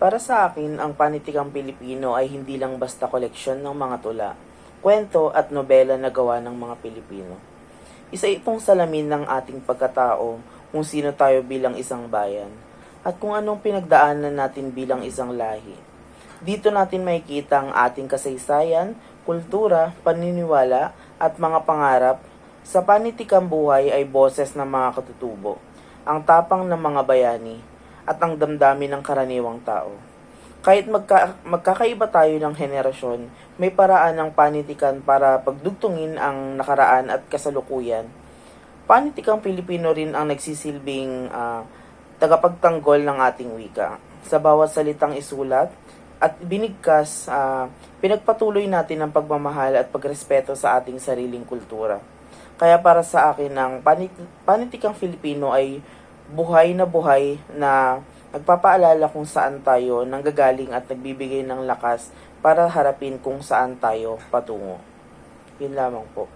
Para sa akin, ang panitikang Pilipino ay hindi lang basta koleksyon ng mga tula, kwento at nobela na gawa ng mga Pilipino. Isa itong salamin ng ating pagkatao kung sino tayo bilang isang bayan at kung anong pinagdaanan natin bilang isang lahi. Dito natin makikita ang ating kasaysayan, kultura, paniniwala at mga pangarap. Sa panitikang buhay ay boses ng mga katutubo, ang tapang ng mga bayani, at ang damdamin ng karaniwang tao. Kahit magka, magkakaiba tayo ng henerasyon, may paraan ng panitikan para pagdugtungin ang nakaraan at kasalukuyan. Panitikang Pilipino rin ang nagsisilbing ah, tagapagtanggol ng ating wika. Sa bawat salitang isulat at binigkas, ah, pinagpatuloy natin ang pagmamahal at pagrespeto sa ating sariling kultura. Kaya para sa akin, ang panit- panitikang Filipino ay buhay na buhay na nagpapaalala kung saan tayo nanggagaling at nagbibigay ng lakas para harapin kung saan tayo patungo. Yun lamang po.